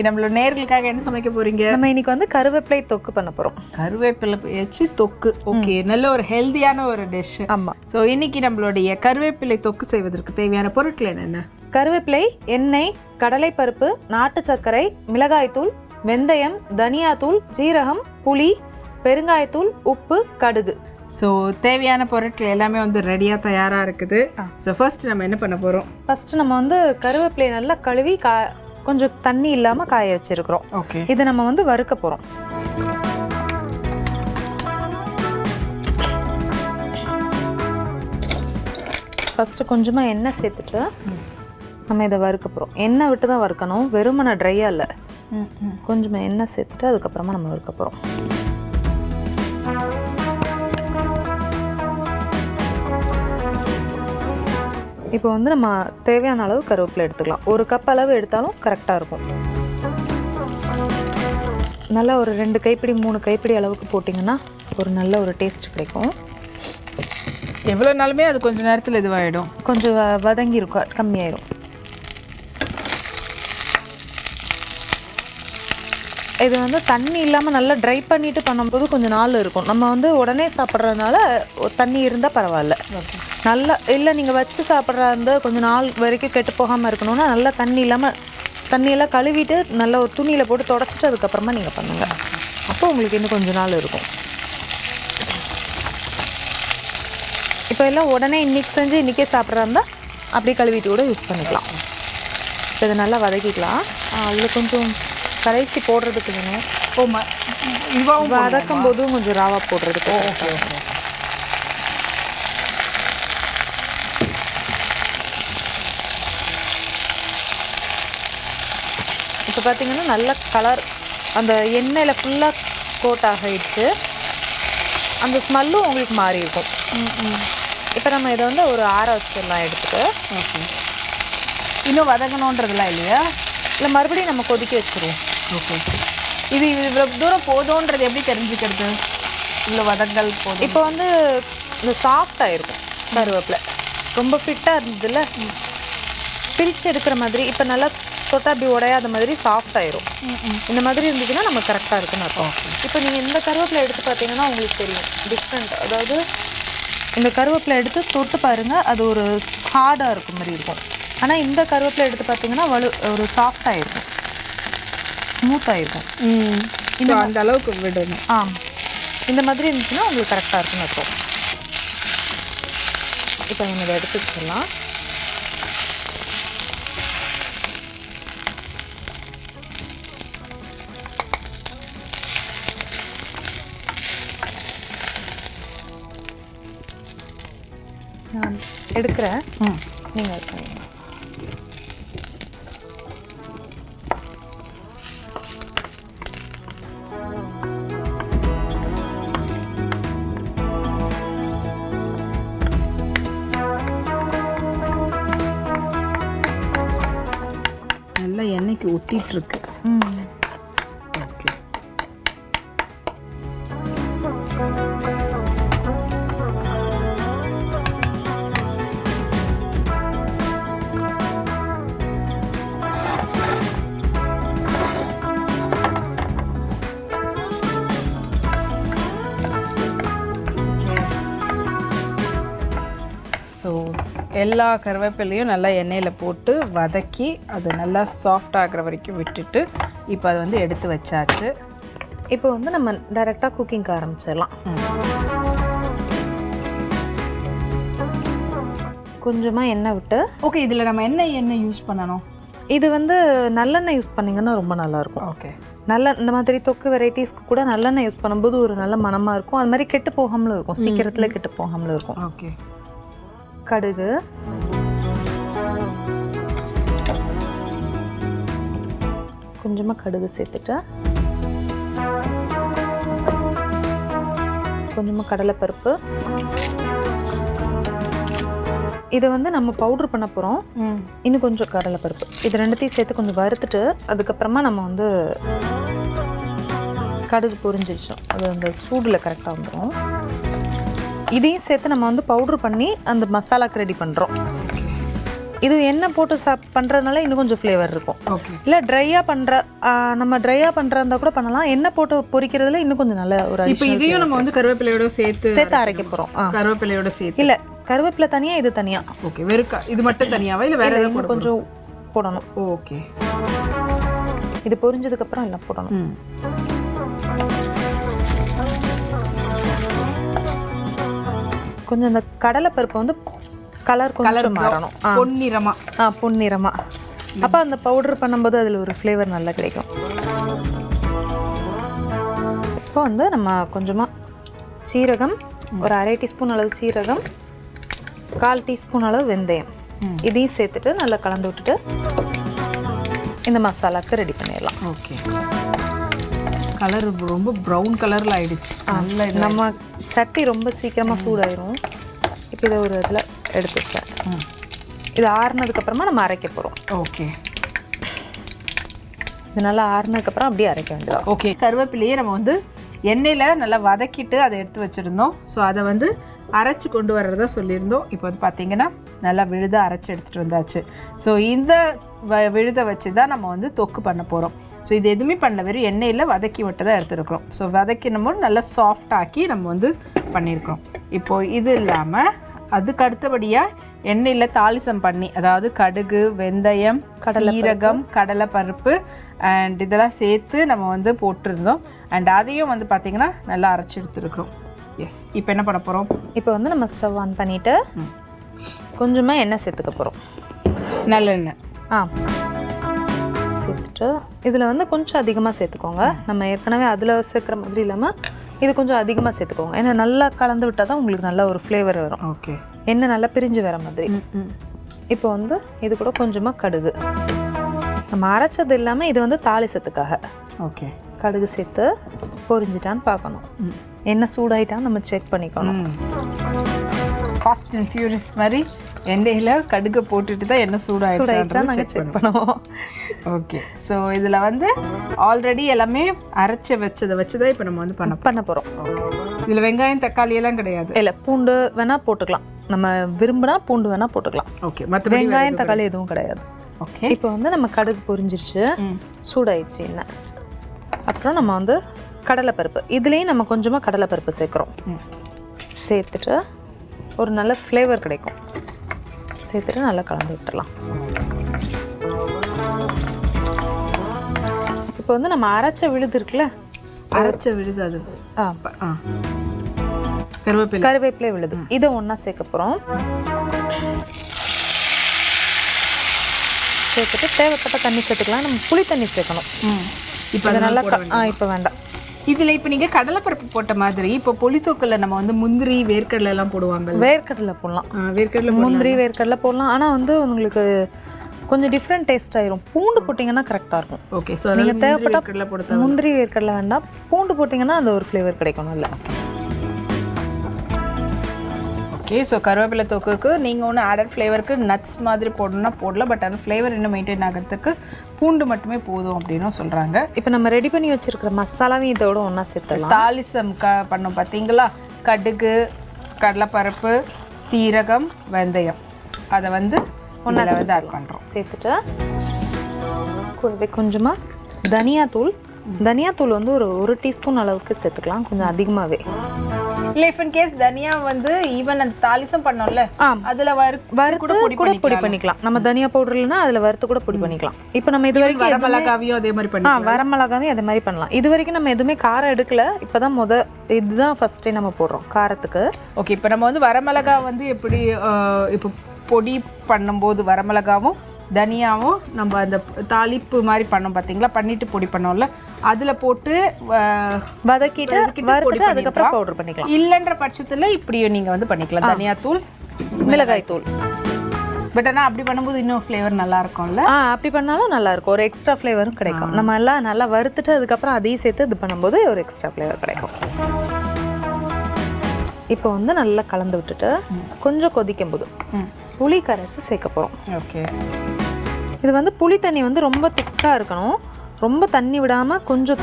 இன்னைக்கு நம்மளோட நேர்களுக்காக என்ன சமைக்க போறீங்க? நம்ம இன்னைக்கு வந்து கருவேப்பிலை தொக்கு பண்ண போறோம். கருவேப்பிலை வச்சு தொக்கு. ஓகே நல்ல ஒரு ஹெல்தியான ஒரு டிஷ் ஆமா. ஸோ இன்னைக்கு நம்மளுடைய கருவேப்பிலை தொக்கு செய்வதற்கு தேவையான பொருட்கள் என்னென்ன? கருவேப்பிலை எண்ணெய் கடலைப்பருப்பு நாட்டு சர்க்கரை மிளகாய்த்தூள் வெந்தயம் தனியாத்தூள் ஜீரகம் புளி பெருங்காயத்தூள் உப்பு கடுகு. ஸோ தேவையான பொருட்கள் எல்லாமே வந்து ரெடியாக தயாராக இருக்குது. ஸோ ஃபர்ஸ்ட் நம்ம என்ன பண்ண போகிறோம் ஃபர்ஸ்ட் நம்ம வந்து கருவேப்பிலையை நல்லா கழுவி கா கொஞ்சம் தண்ணி இல்லாம காய வச்சிருக்கிறோம். இதை நம்ம வந்து வறுக்க போறோம். ஃபஸ்ட்டு கொஞ்சமாக எண்ணெய் சேர்த்துட்டு நம்ம இதை வறுக்க போகிறோம் எண்ணெய் விட்டு தான் வறுக்கணும். வெறுமனை ட்ரையாக இல்லை. கொஞ்சமாக எண்ணெய் சேர்த்துட்டு அதுக்கப்புறமா நம்ம வறுக்க போகிறோம் இப்போ வந்து நம்ம தேவையான அளவு கருவேப்பிலை எடுத்துக்கலாம். ஒரு கப் அளவு எடுத்தாலும் கரெக்டாக இருக்கும். நல்லா ஒரு ரெண்டு கைப்பிடி மூணு கைப்பிடி அளவுக்கு போட்டிங்கன்னா ஒரு நல்ல ஒரு டேஸ்ட் கிடைக்கும். எவ்வளோ நாளுமே அது கொஞ்ச நேரத்தில் இதுவாகிடும் கொஞ்சம் வதங்கி இருக்கும் கம்மியாயிரும். இது வந்து தண்ணி இல்லாமல் நல்லா ட்ரை பண்ணிட்டு பண்ணும்போது கொஞ்சம் நாள் இருக்கும். நம்ம வந்து உடனே சாப்பிட்றதுனால தண்ணி இருந்தால் பரவாயில்ல. நல்லா இல்லை நீங்கள் வச்சு சாப்பிட்றா இருந்தால் கொஞ்சம் நாள் வரைக்கும் கெட்டு போகாமல் இருக்கணும்னா நல்லா தண்ணி இல்லாமல் தண்ணியெல்லாம் கழுவிட்டு நல்லா ஒரு துணியில் போட்டு தொடச்சிட்டு அதுக்கப்புறமா நீங்கள் பண்ணுங்கள் அப்போ உங்களுக்கு இன்னும் கொஞ்ச நாள் இருக்கும். இப்போ எல்லாம் உடனே இன்னைக்கு செஞ்சு இன்றைக்கே சாப்பிட்றா இருந்தால் அப்படியே கழுவிட்டு கூட யூஸ் பண்ணிக்கலாம். இப்போ இதை நல்லா வதக்கிக்கலாம். அதில் கொஞ்சம் கடைசி போடுறதுக்கு வேணும். வதக்கும் போதும் கொஞ்சம் ராவா போடுறதுக்கு ஓகே ஓகே இப்போ பார்த்தீங்கன்னா நல்ல கலர் அந்த எண்ணெயில் ஃபுல்லாக கோட் ஆகிடுச்சு அந்த ஸ்மெல்லும் உங்களுக்கு மாறி இருக்கும். இப்போ நம்ம இதை வந்து ஒரு ஆற வச்சிடலாம் எடுத்துட்டு. ஓகே. இன்னும் வதங்கணுன்றதுலாம் இல்லையா? இல்லை மறுபடியும் நம்ம கொதிக்க வச்சிருவோம். ஓகே. இது இவ்வளோ தூரம் போதும்ன்றது எப்படி தெரிஞ்சுக்கிறது? இவ்வளோ வதங்கல் போதும். இப்போ வந்து இந்த சாஃப்டாக இருக்கும் கருவேப்பிலை. ரொம்ப ஃபிட்டாக இருந்ததுல. பிரித்து எடுக்கிற மாதிரி இப்போ நல்லா தொட்டா அப்படி உடையாத மாதிரி சாஃப்ட் ஆயிரும். இந்த மாதிரி இருந்துச்சுன்னா நம்ம கரெக்டாக இருக்குன்னு அர்த்தம். இப்போ நீங்கள் இந்த கருவேப்பிலை எடுத்து பார்த்தீங்கன்னா உங்களுக்கு தெரியும். டிஃப்ரெண்ட் அதாவது இந்த கருவேப்பிலை எடுத்து தொட்டு பாருங்க அது ஒரு ஹார்டாக இருக்கும் மாதிரி இருக்கும். ஆனால் இந்த கருவேப்பிலை எடுத்து பார்த்தீங்கன்னா வலு ஒரு சாஃப்டாக இருக்கும் ஸ்மூத்தாக இருக்கும் இந்த அந்த அளவுக்கு விடணும். ஆ இந்த மாதிரி இருந்துச்சுன்னா உங்களுக்கு கரெக்டாக இருக்குன்னு அர்த்தம். இப்போ நம்ம இதை எடுத்து வச்சிடலாம் நான் எடுக்கிறேன். நீங்கள் எடுக்கிறீங்க நல்லா எண்ணெய்க்கு ஒட்டிட்டு இருக்கு. ம். எல்லா கருவேப்பிலையும் நல்லா எண்ணெயில் போட்டு வதக்கி அது நல்லா சாஃப்ட் ஆகுற வரைக்கும் விட்டுட்டு இப்போ அதை வந்து எடுத்து வச்சாச்சு. இப்போ வந்து நம்ம டைரெக்டாக குக்கிங்க்கு ஆரம்பிச்சிடலாம். கொஞ்சமாக எண்ணெய் விட்டு ஓகே இதில் நம்ம என்ன எண்ணெய் யூஸ் பண்ணணும்? இது வந்து நல்லெண்ணெய் யூஸ் பண்ணிங்கன்னா ரொம்ப நல்லாயிருக்கும். ஓகே நல்ல இந்த மாதிரி தொக்கு வெரைட்டிஸ்க்கு கூட நல்லெண்ணெய் யூஸ் பண்ணும்போது ஒரு நல்ல மணமாக இருக்கும். அது மாதிரி கெட்டு போகாமலும் இருக்கும். சீக்கிரத்தில் கெட்டு போகாமலும் இருக்கும். ஓகே கடுகு. கொஞ்சமாக கடுகு சேர்த்துட்டு கொஞ்சமாக கடலைப்பருப்பு. இதை வந்து நம்ம பவுடர் பண்ண போகிறோம் இன்னும் கொஞ்சம் கடலைப்பருப்பு. இது ரெண்டுத்தையும் சேர்த்து கொஞ்சம் வறுத்துட்டு அதுக்கப்புறமா நம்ம வந்து கடுகு பொரிஞ்சிருச்சோம் அது அந்த சூடில் கரெக்டாக வந்துடும் இதையும் சேர்த்து நம்ம வந்து பவுட்ரு பண்ணி அந்த மசாலாக்கு ரெடி பண்ணுறோம் இது எண்ணெய் போட்டு சாப் பண்ணுறதுனால இன்னும் கொஞ்சம் ஃப்ளேவர் இருக்கும். இல்லை ட்ரையாக பண்ணுற நம்ம ட்ரையாக பண்ணுறதா கூட பண்ணலாம். எண்ணெய் போட்டு பொரிக்கிறதுல இன்னும் கொஞ்சம் நல்ல ஒரு இப்போ இதையும் நம்ம வந்து கருவேப்பிலையோட சேர்த்து சேர்த்து அரைக்க போகிறோம் கருவேப்பிலையோட சேர்த்து. இல்லை கருவேப்பிலை தனியாக இது தனியாக ஓகே வெறும் க- இது மட்டும் தனியாவா? இல்லை வேற இன்னும் கொஞ்சம் போடணும். ஓகே இது பொரிஞ்சதுக்கப்புறம் எல்லாம் போடணும். கொஞ்சம் இந்த கடலை பருப்பு வந்து கலர் கொஞ்சம் மாறணும். பொன்னிறமா. ஆ பொன்னிறமா. அப்போ அந்த பவுடர் பண்ணும்போது அதில் ஒரு ஃப்ளேவர் நல்லா கிடைக்கும். இப்போ வந்து நம்ம கொஞ்சமாக சீரகம் ஒரு அரை டீஸ்பூன் அளவு சீரகம் கால் டீஸ்பூன் அளவு வெந்தயம். இதையும் சேர்த்துட்டு நல்லா கலந்து விட்டுட்டு இந்த மசாலாக்கு ரெடி பண்ணிடலாம். ஓகே கலர் ரொம்ப ப்ரௌன் கலர்ல ஆயிடுச்சு. நம்ம சட்டி ரொம்ப சீக்கிரமாக சூடாயிரும். இப்போ இதை ஒரு இதில் எடுத்து வச்சேன் ம். இது ஆறுனதுக்கப்புறமா நம்ம அரைக்க போகிறோம் ஓகே. இது நல்லா ஆறுனதுக்கப்புறம் அப்படியே அரைக்க வேண்டியதா ஓகே. கருவேப்பிலையே நம்ம வந்து எண்ணெயில் நல்லா வதக்கிட்டு அதை எடுத்து வச்சுருந்தோம். ஸோ அதை வந்து அரைச்சி கொண்டு வர்றதா சொல்லியிருந்தோம். இப்போ வந்து பார்த்தீங்கன்னா நல்லா விழுத அரைச்சி எடுத்துகிட்டு வந்தாச்சு. ஸோ இந்த வ விழுதை வச்சு தான் நம்ம வந்து தொக்கு பண்ண போகிறோம் ஸோ இது எதுவுமே பண்ணல. வெறும் எண்ணெயில் வதக்கி விட்டு தான் எடுத்துருக்குறோம். ஸோ வதக்கினும் நல்லா சாஃப்ட் ஆக்கி நம்ம வந்து பண்ணியிருக்கோம் இப்போது இது இல்லாமல் அதுக்கு அடுத்தபடியாக எண்ணெயில் தாளிசம் பண்ணி அதாவது கடுகு வெந்தயம் சீரகம் கடலைப்பருப்பு அண்ட் இதெல்லாம் சேர்த்து நம்ம வந்து போட்டிருந்தோம். அண்ட் அதையும் வந்து பார்த்திங்கன்னா நல்லா அரைச்சி எடுத்துருக்குறோம். எஸ் இப்போ என்ன பண்ண போகிறோம் இப்போ வந்து நம்ம ஸ்டவ் ஆன் பண்ணிவிட்டு கொஞ்சமாக எண்ணெய் சேர்த்துக்க போகிறோம் நல்லெண்ணெய். ஆ. சேர்த்துட்டு இதில் வந்து கொஞ்சம் அதிகமாக சேர்த்துக்கோங்க. நம்ம ஏற்கனவே அதில் சேர்க்குற மாதிரி இல்லாமல் இது கொஞ்சம் அதிகமாக சேர்த்துக்கோங்க. ஏன்னா நல்லா கலந்து விட்டால் தான் உங்களுக்கு நல்ல ஒரு ஃப்ளேவர் வரும். ஓகே. எண்ணெய் நல்லா பிரிஞ்சு வர மாதிரி. இப்போ வந்து இது கூட கொஞ்சமாக கடுகு. நம்ம அரைச்சது இல்லாமல் இது வந்து தாளிசத்துக்காக ஓகே. கடுகு சேர்த்து பொரிஞ்சிட்டான்னு பார்க்கணும். எண்ணெய் சூடாயிட்டான்னு நம்ம செக் பண்ணிக்கணும். ஃபாஸ்ட் அண்ட் ஃபியூரியஸ் மாதிரி எண்ணெயில் கடுகை போட்டுட்டு தான் சூடாயிடுச்சா சூடாயிடுச்சா நாங்கள் செக் பண்ணுவோம். ஓகே ஸோ இதில் வந்து ஆல்ரெடி எல்லாமே அரைச்சி வச்சதை வச்சு தான் இப்போ நம்ம வந்து பண்ண பண்ண போகிறோம் இதில் வெங்காயம் தக்காளி எல்லாம் கிடையாது. இல்லை பூண்டு வேணால் போட்டுக்கலாம். நம்ம விரும்பினா பூண்டு வேணால் போட்டுக்கலாம். ஓகே மற்றபடி வெங்காயம் தக்காளி எதுவும் கிடையாது. ஓகே இப்போ வந்து நம்ம கடுகு பொரிஞ்சிருச்சு. சூடாயிடுச்சு எண்ணெய் அப்புறம் நம்ம வந்து கடலைப்பருப்பு. இதுலேயும் நம்ம கொஞ்சமாக கடலைப்பருப்பு சேர்க்குறோம். சேர்த்துட்டு ஒரு நல்ல ஃப்ளேவர் கிடைக்கும். சேர்த்துட்டு நல்லா கலந்து விட்டுறலாம் இப்போ வந்து நம்ம அரைச்ச விழுது இருக்குல்ல? அரைச்ச விழுது அது. ஆ. ப- ஆ. கருவேப்பிலை. கருவேப்பிலை விழுது. இதை ஒன்றா சேர்க்க போகிறோம் சேர்த்துட்டு தேவைப்பட்ட தண்ணி சேர்த்துக்கலாம். நம்ம புளி தண்ணி சேர்க்கணும். இப்போ அது நல்லா ஆ இப்போ வேண்டாம். இதில் இப்போ நீங்கள் கடலைப்பருப்பு போட்ட மாதிரி இப்போ பொலித்தோக்கில் நம்ம வந்து முந்திரி வேர்க்கடலை எல்லாம் போடுவாங்க வேர்க்கடலை போடலாம். வேர்க்கடலை முந்திரி வேர்க்கடலை போடலாம். ஆனால் வந்து உங்களுக்கு கொஞ்சம் டிஃப்ரெண்ட் டேஸ்ட் ஆயிரும். பூண்டு போட்டிங்கன்னா கரெக்டாக இருக்கும். ஓகே ஸோ நீங்கள் தேவைப்பட்டா முந்திரி வேர்க்கடலை வேண்டாம். பூண்டு போட்டிங்கன்னா அந்த ஒரு ஃப்ளேவர் கிடைக்கும் இல்லை ஓகே ஸோ கருவேப்பிலை தொக்குக்கு நீங்கள் ஒன்று ஆடட் ஃப்ளேவருக்கு நட்ஸ் மாதிரி போடணும்னா போடலாம். பட் அந்த ஃப்ளேவர் இன்னும் மெயின்டைன் ஆகிறதுக்கு பூண்டு மட்டுமே போதும் அப்படின்னும் சொல்கிறாங்க இப்போ நம்ம ரெடி பண்ணி வச்சிருக்கிற மசாலாவையும் இதோட ஒன்றா சேர்த்துடலாம். தாளிசம் க பண்ணோம் பார்த்தீங்களா கடுகு கடலைப்பருப்பு சீரகம் வெந்தயம். அதை வந்து ஒன்றில் வந்து ஆட் பண்ணுறோம் சேர்த்துட்டு கூடவே கொஞ்சமாக தனியாத்தூள். தனியாத்தூள் வந்து ஒரு ஒரு டீஸ்பூன் அளவுக்கு சேர்த்துக்கலாம் கொஞ்சம் அதிகமாகவே இல்லை இஃப் இன் கேஸ் தனியா வந்து ஈவன் அந்த தாளிசம் பண்ணோம்ல ஆ அதில் வறு வறுத்து கூட பொடி கூட பொடி பண்ணிக்கலாம். நம்ம தனியா பவுடர் இல்லைன்னா அதில் வறுத்து கூட பொடி பண்ணிக்கலாம். இப்போ நம்ம இது வரைக்கும் வரமிளகாவையும் அதே மாதிரி பண்ணி ஆ வரமிளகாவே அதே மாதிரி பண்ணலாம். இது வரைக்கும் நம்ம எதுவுமே காரம் எடுக்கல. இப்போதான் முத இதுதான் ஃபர்ஸ்ட் டைம் நம்ம போடுறோம் காரத்துக்கு. ஓகே இப்போ நம்ம வந்து வரமிளகா வந்து எப்படி இப்போ பொடி பண்ணும்போது வரமிளகாவும் தனியாவும் நம்ம அந்த தாளிப்பு மாதிரி பண்ணோம் பார்த்தீங்களா பண்ணிட்டு பொடி பண்ணோம்ல. அதில் போட்டு வதக்கிட்டு பொடி அதுக்கப்புறம் பவுடர் பண்ணிக்கலாம். இல்லைன்ற பட்சத்தில் இப்படி நீங்கள் வந்து பண்ணிக்கலாம். தனியாத்தூள் மிளகாய் தூள். பட் ஆனால் அப்படி பண்ணும்போது இன்னும் ஃப்ளேவர் நல்லா இருக்கும்ல? ஆ அப்படி பண்ணாலும் நல்லா இருக்கும். ஒரு எக்ஸ்ட்ரா ஃப்ளேவரும் கிடைக்கும். நம்ம எல்லாம் நல்லா வறுத்துட்டு அதுக்கப்புறம் அதையும் சேர்த்து இது பண்ணும்போது ஒரு எக்ஸ்ட்ரா ஃப்ளேவர் கிடைக்கும். இப்போ வந்து நல்லா கலந்து விட்டுட்டு கொஞ்சம் கொதிக்கும் போது புளி கரைச்சி சேர்க்க போகிறோம் ஓகே. இது வந்து புளி தண்ணி வந்து ரொம்ப திக்காக இருக்கணும். ரொம்ப தண்ணி விடாமல் கொஞ்சம்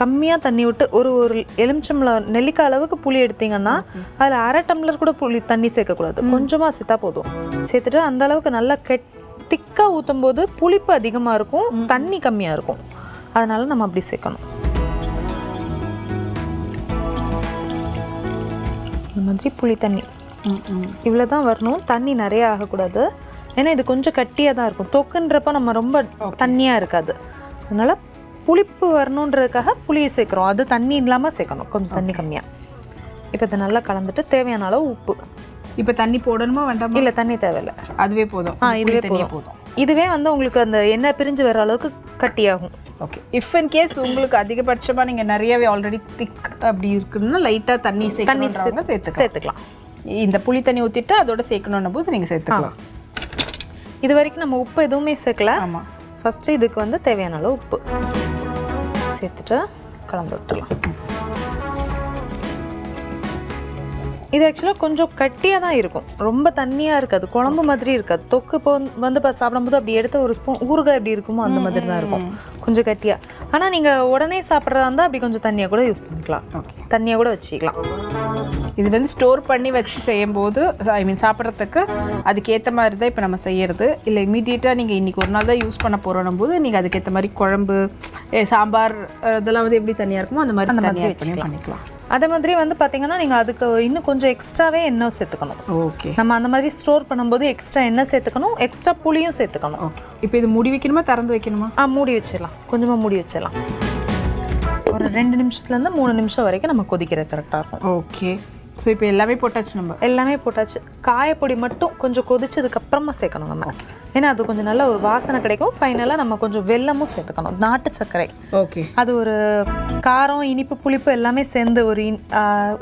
கம்மியாக தண்ணி விட்டு ஒரு ஒரு எலுமிச்சம்பழம் நெல்லிக்காய் அளவுக்கு புளி எடுத்தீங்கன்னா அதில் அரை டம்ளர் கூட புளி தண்ணி சேர்க்கக்கூடாது கொஞ்சமாக சேர்த்தா போதும். சேர்த்துட்டு அந்த அளவுக்கு நல்லா கெட் திக்காக ஊற்றும் போது புளிப்பு அதிகமாக இருக்கும் தண்ணி கம்மியாக இருக்கும். அதனால நம்ம அப்படி சேர்க்கணும். இந்த மாதிரி புளி தண்ணி. இவ்வளோ தான் வரணும். தண்ணி நிறைய ஆகக்கூடாது. ஏன்னா இது கொஞ்சம் கட்டியாக தான் இருக்கும். தொக்குன்றப்ப நம்ம ரொம்ப தண்ணியாக இருக்காது. அதனால புளிப்பு வரணுன்றதுக்காக புளியை சேர்க்குறோம். அது தண்ணி இல்லாமல் சேர்க்கணும். கொஞ்சம் தண்ணி கம்மியாக இப்போ இதை நல்லா கலந்துட்டு தேவையான அளவு உப்பு. இப்போ தண்ணி போடணுமா வேண்டாமா? இல்லை தண்ணி தேவையில்லை. அதுவே போதும். ஆ இதுவே போதும். இதுவே வந்து உங்களுக்கு அந்த எண்ணெய் பிரிஞ்சு வர அளவுக்கு கட்டியாகும். ஓகே இஃப் இன் கேஸ் உங்களுக்கு அதிகபட்சமாக நீங்கள் நிறையவே ஆல்ரெடி திக் அப்படி இருக்குன்னா லைட்டாக தண்ணி சேர்த்துக்கலாம். சேர்த்துக்கலாம். இந்த புளி தண்ணி ஊற்றிட்டு அதோட சேர்க்கணும் போது நீங்கள் சேர்த்துக்கலாம். இது வரைக்கும் நம்ம உப்பு எதுவுமே சேர்க்கல. ஆமாம் ஃபஸ்ட்டு இதுக்கு வந்து தேவையான அளவு உப்பு. சேர்த்துட்டு கலந்து விட்டுலாம் இது ஆக்சுவலாக கொஞ்சம் கட்டியாக தான் இருக்கும். ரொம்ப தண்ணியாக இருக்காது. குழம்பு மாதிரி இருக்காது. தொக்கு இப்போ வந்து- சாப்பிடும்போது அப்படி எடுத்து ஒரு ஸ்பூன் ஊறுகாய் எப்படி இருக்குமோ அந்த மாதிரி தான் இருக்கும். கொஞ்சம் கட்டியாக ஆனால் நீங்கள் உடனே சாப்பிட்றதா இருந்தால் அப்படி கொஞ்சம் தண்ணியாக கூட யூஸ் பண்ணிக்கலாம். ஓகே தண்ணியாக கூட வச்சுக்கலாம். இது வந்து ஸ்டோர் பண்ணி வச்சு செய்யும்போது ஐ மீன் சாப்பிட்றதுக்கு அதுக்கேற்ற மாதிரி தான் இப்போ நம்ம செய்யறது. இல்லை இமீடியட்டாக நீங்கள் இன்றைக்கி ஒரு நாள் தான் யூஸ் பண்ண போகிறோம் போது நீங்கள் அதுக்கேற்ற மாதிரி குழம்பு சாம்பார் இதெல்லாம் வந்து எப்படி தனியாக இருக்குமோ அந்த மாதிரி தனியாக பண்ணிக்கலாம். அதே மாதிரி வந்து பார்த்தீங்கன்னா நீங்கள் அதுக்கு இன்னும் கொஞ்சம் எக்ஸ்ட்ராவே எண்ணெய் சேர்த்துக்கணும். ஓகே நம்ம அந்த மாதிரி ஸ்டோர் பண்ணும்போது எக்ஸ்ட்ரா எண்ணெய் சேர்த்துக்கணும் எக்ஸ்ட்ரா புளியும் சேர்த்துக்கணும். ஓகே இப்போ இது மூடி வைக்கணுமா திறந்து வைக்கணுமா? ஆ மூடி வச்சிடலாம். கொஞ்சமாக மூடி வச்சிடலாம். ஒரு ரெண்டு நிமிஷத்துலேருந்து மூணு நிமிஷம் வரைக்கும் நம்ம கொதிக்கிற கரெக்டாக இருக்கும். ஓகே ஸோ இப்போ எல்லாமே போட்டாச்சு நம்ம. எல்லாமே போட்டாச்சு. காயப்பொடி மட்டும் கொஞ்சம் கொதிச்சதுக்கு அப்புறமா சேர்க்கணும் நம்ம. ஏன்னா அது கொஞ்சம் நல்ல ஒரு வாசனை கிடைக்கும். ஃபைனலாக நம்ம கொஞ்சம் வெல்லமும் சேர்த்துக்கணும். நாட்டு சர்க்கரை. ஓகே அது ஒரு காரம் இனிப்பு புளிப்பு எல்லாமே சேர்ந்து ஒரு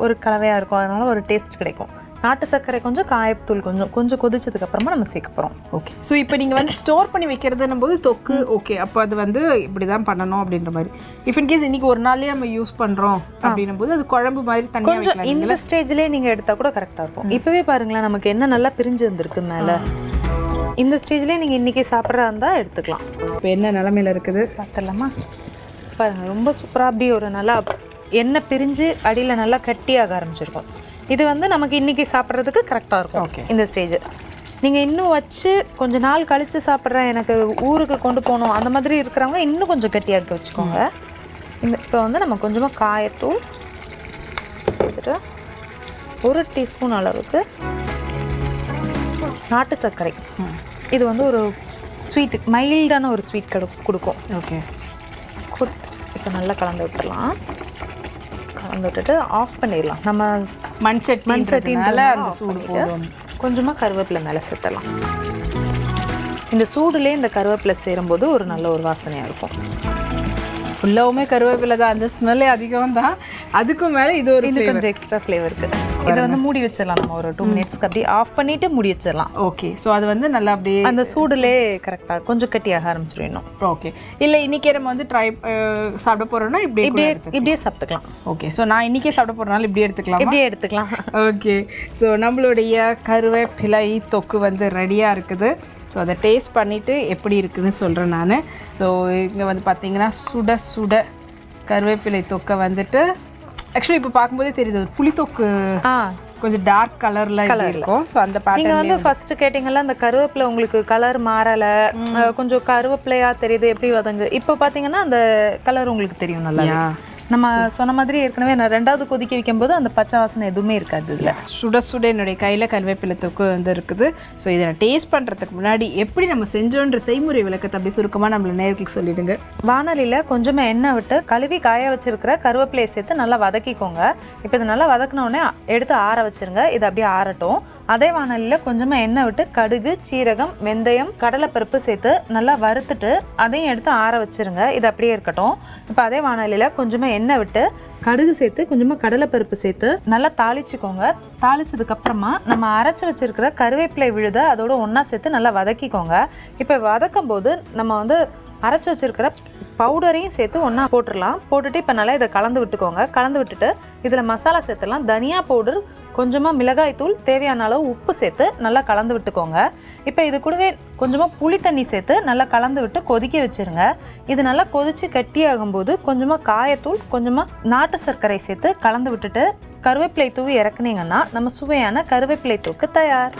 ஒரு கலவையாக இருக்கும். அதனால ஒரு டேஸ்ட் கிடைக்கும். நாட்டு சர்க்கரை கொஞ்சம் காயத்தூள் கொஞ்சம் கொஞ்சம் கொதிச்சதுக்கு அப்புறமா நம்ம சேர்க்க போகிறோம் ஓகே ஸோ இப்போ நீங்கள் வந்து ஸ்டோர் பண்ணி வைக்கிறதுன்னும் போது தொக்கு ஓகே அப்போ அது வந்து இப்படி தான் பண்ணணும் அப்படின்ற மாதிரி. இஃப் இன் கேஸ் இன்னைக்கு ஒரு நாள்லயே நம்ம யூஸ் பண்ணுறோம் அப்படின்னும் போது அது குழம்பு மாதிரி தனியாக கொஞ்சம் இந்த ஸ்டேஜ்லேயே நீங்கள் எடுத்தால் கூட கரெக்டாக இருக்கும். இப்போவே பாருங்களேன் நமக்கு என்ன நல்லா பிரிஞ்சு வந்திருக்கு மேலே. இந்த ஸ்டேஜ்லேயே நீங்கள் இன்றைக்கி சாப்பிட்றதா இருந்தால் எடுத்துக்கலாம். இப்போ என்ன நிலமையில இருக்குது? பார்த்துடலாமா? பாருங்க ரொம்ப சூப்பராக அப்படியே ஒரு நல்லா எண்ணெய் பிரிஞ்சு அடியில் நல்லா கட்டியாக ஆரம்பிச்சிருக்கும். இது வந்து நமக்கு இன்றைக்கி சாப்பிட்றதுக்கு கரெக்டாக இருக்கும். Okay. இந்த ஸ்டேஜ் நீங்கள் இன்னும் வச்சு கொஞ்ச நாள் கழித்து சாப்பிட்றேன் எனக்கு ஊருக்கு கொண்டு போகணும் அந்த மாதிரி இருக்கிறவங்க இன்னும் கொஞ்சம் கட்டியாக இருக்க வச்சுக்கோங்க. இந்த இப்போ வந்து நம்ம கொஞ்சமாக காயத்தூள் சேர்த்துட்டு ஒரு டீஸ்பூன் அளவுக்கு நாட்டு சர்க்கரை. இது வந்து ஒரு ஸ்வீட் மைல்டான ஒரு ஸ்வீட் கடு கொடுக்கும். ஓகே இப்போ நல்லா கலந்து விட்டுறலாம் கலந்து விட்டுட்டு ஆஃப் பண்ணிடலாம். நம்ம மண் சட்டி மண் சட்டினால அந்த சூடு போதும். கொஞ்சமாக கருவேப்பிலை மேலே சேர்த்தலாம் இந்த சூடுலேயே இந்த கருவேப்பிலை சேரும்போது ஒரு நல்ல ஒரு வாசனையாக இருக்கும். ஃபுல்லாவுமே கருவேப்பிலை தான். அந்த ஸ்மெல்லே அதிகம் தான் அதுக்கும் மேலே இது ஒரு கொஞ்சம் எக்ஸ்ட்ரா ஃப்ளேவருக்கு இதை வந்து மூடி வச்சிடலாம் நம்ம ஒரு டூ மினிட்ஸ்க்கு அப்படியே ஆஃப் பண்ணிட்டு மூடி வச்சிடலாம். ஓகே ஸோ அது வந்து நல்லா அப்படியே அந்த சூடுலேயே கரெக்டாக கொஞ்சம் கட்டியாக ஆரம்பிச்சிடும் இன்னும். ஓகே இல்லை இன்னைக்கே நம்ம வந்து ட்ரை சாப்பிட போறோம்னா இப்படி இப்படியே இப்படியே சாப்பிட்டுக்கலாம். ஓகே ஸோ நான் இன்னைக்கே சாப்பிட போறனால இப்படியே எடுத்துக்கலாம்? இப்படியே எடுத்துக்கலாம். ஓகே ஸோ நம்மளுடைய கருவேப்பிலை தொக்கு வந்து ரெடியாக இருக்குது. ஸோ அதை டேஸ்ட் பண்ணிவிட்டு எப்படி இருக்குதுன்னு சொல்கிறேன் நான். ஸோ இங்கே வந்து பார்த்தீங்கன்னா சுட சுட கருவேப்பிலை தொக்கை வந்துட்டு ஆக்சுவலி இப்போ பார்க்கும்போதே தெரியுது ஒரு புளி தொக்கு ஆ. கொஞ்சம் டார்க் கலரில் இருக்கும். ஸோ அந்த நீங்க வந்து ஃபர்ஸ்ட் கேட்டீங்கல்ல அந்த கருவேப்பிலை உங்களுக்கு கலர் மாறல. கொஞ்சம் கருவேப்பிலையா தெரியுது எப்படி வதங்கு? இப்போ பாத்தீங்கன்னா அந்த கலர் உங்களுக்கு தெரியும் நல்லா. நம்ம சொன்ன மாதிரி ஏற்கனவே நான் ரெண்டாவது கொதிக்க வைக்கும்போது அந்த பச்சை வாசனை எதுவுமே இருக்காது இதுல. சுட சுட என்னுடைய கையில் கருவேப்பிலை தொக்கு வந்து இருக்குது. ஸோ இதை நான் டேஸ்ட் பண்ணுறதுக்கு முன்னாடி எப்படி நம்ம செஞ்சோன்ற செய்முறை விளக்கத்தை அப்படி சுருக்கமாக நம்மள நேர்களுக்கு சொல்லிடுங்க. வானலியில் கொஞ்சமாக எண்ணெய் விட்டு கழுவி காய வச்சிருக்கிற கருவேப்பிலையை சேர்த்து நல்லா வதக்கிக்கோங்க. இப்போ இது நல்லா வதக்கின உடனே எடுத்து ஆற வச்சிருங்க. இது அப்படியே ஆறட்டும். அதே வானலியில் கொஞ்சமாக எண்ணெய் விட்டு கடுகு சீரகம் வெந்தயம் கடலைப்பருப்பு சேர்த்து நல்லா வறுத்துட்டு அதையும் எடுத்து ஆற வச்சிருங்க. இது அப்படியே இருக்கட்டும். இப்போ அதே வானலியில் கொஞ்சமாக எண்ணெய் விட்டு கடுகு சேர்த்து கொஞ்சமாக கடலைப்பருப்பு சேர்த்து நல்லா தாளிச்சுக்கோங்க. தாளிச்சதுக்கப்புறமா நம்ம அரைச்சி வச்சுருக்கிற கருவேப்பிலை விழுத அதோட ஒன்றா சேர்த்து நல்லா வதக்கிக்கோங்க. இப்போ வதக்கும் போது நம்ம வந்து அரைச்சி வச்சிருக்கிற பவுடரையும் சேர்த்து ஒன்றா போட்டுடலாம். போட்டுட்டு இப்போ நல்லா இதை கலந்து விட்டுக்கோங்க. கலந்து விட்டுட்டு இதில் மசாலா சேர்த்துலாம் தனியா பவுடர் கொஞ்சமாக மிளகாய் தூள் தேவையான அளவு உப்பு சேர்த்து நல்லா கலந்து விட்டுக்கோங்க. இப்போ இது கூடவே கொஞ்சமாக புளி தண்ணி சேர்த்து நல்லா கலந்து விட்டு கொதிக்க வச்சுருங்க. இது நல்லா கொதித்து கட்டியாகும்போது கொஞ்சமாக காயத்தூள் கொஞ்சமாக நாட்டு சர்க்கரை சேர்த்து கலந்து விட்டுட்டு கருவேப்பிலை தூவி இறக்குனீங்கன்னா நம்ம சுவையான கருவேப்பிலை தூக்கு தயார்.